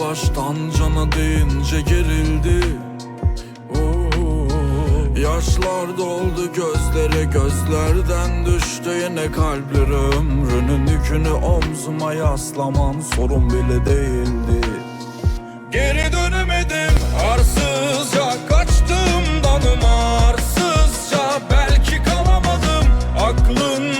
Baştan cana deyince gerildi. Yaşlar doldu gözlere gözlerden düştü. Yine kalpleri Ömrünün yükünü omzuma yaslaman sorun bile değildi. Geri dönemedim arsızca kaçtım danıma Belki kalamadım aklın